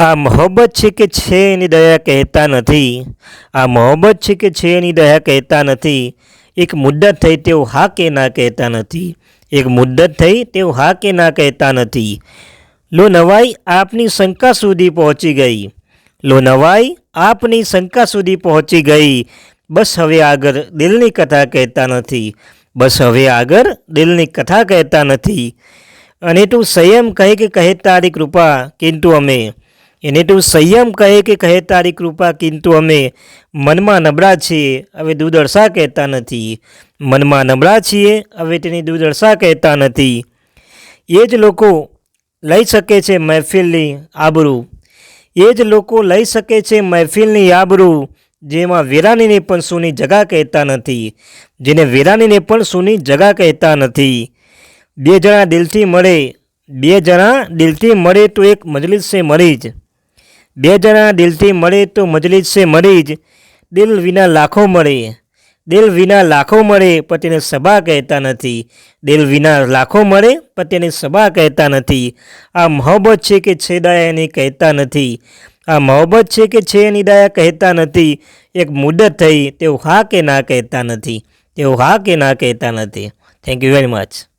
આ મોહબ્બત છે કે છે એની દયા કહેતા નથી? આ મોહબ્બત છે કે છે એની દયા કહેતા નથી? એક મુદ્દત થઈ તેઓ હા કે ના કહેતા નથી. એક મુદ્દત થઈ તેઓ હા કે ના કહેતા નથી. લો નવાઈ આપની શંકા સુધી પહોંચી ગઈ. લો નવાઈ આપની શંકા સુધી પહોંચી ગઈ. બસ હવે આગળ દિલની કથા કહેતા નથી. બસ હવે આગળ દિલની કથા કહેતા નથી. અને તું સંયમ કહે કે કહે તારી કૃપા, કિંતુ અમે એને તું સંયમ કહે કે કહે તારી કૃપા, કિંતુ અમે મનમાં નબળા છીએ, હવે દુર્દશા કહેતા નથી. મનમાં નબળા છીએ, હવે તેની દુર્દશા કહેતા નથી. એ જ લોકો લઈ શકે છે મહેફિલની આબરૂ. એ જ લોકો લઈ શકે છે મહેફિલની આબરૂ, જેમાં વેરાનીને પણ સૂની જગા કહેતા નથી, જેને વેરાનીને પણ સૂની જગા કહેતા નથી. બે જણા દિલથી મળે, બે જણા દિલથી મળે તો એક મજલિસ છે મરી જ. બે જણા દિલથી મળે તો મજલિસ છે મરી જ. દિલ વિના લાખો મળે. દિલ વિના લાખો મળે, પણ તેને સભા કહેતા નથી. દિલ વિના લાખો મળે, પણ તેને સભા કહેતા નથી. આ મોહબ્બત છે કે છે દયા એની કહેતા નથી. આ મોહબ્બત છે કે છે એની દયા કહેતા નથી. એક મુદત થઈ તેવું હા કે ના કહેતા નથી. તેઓ હા કે ના કહેતા નથી. Thank you very much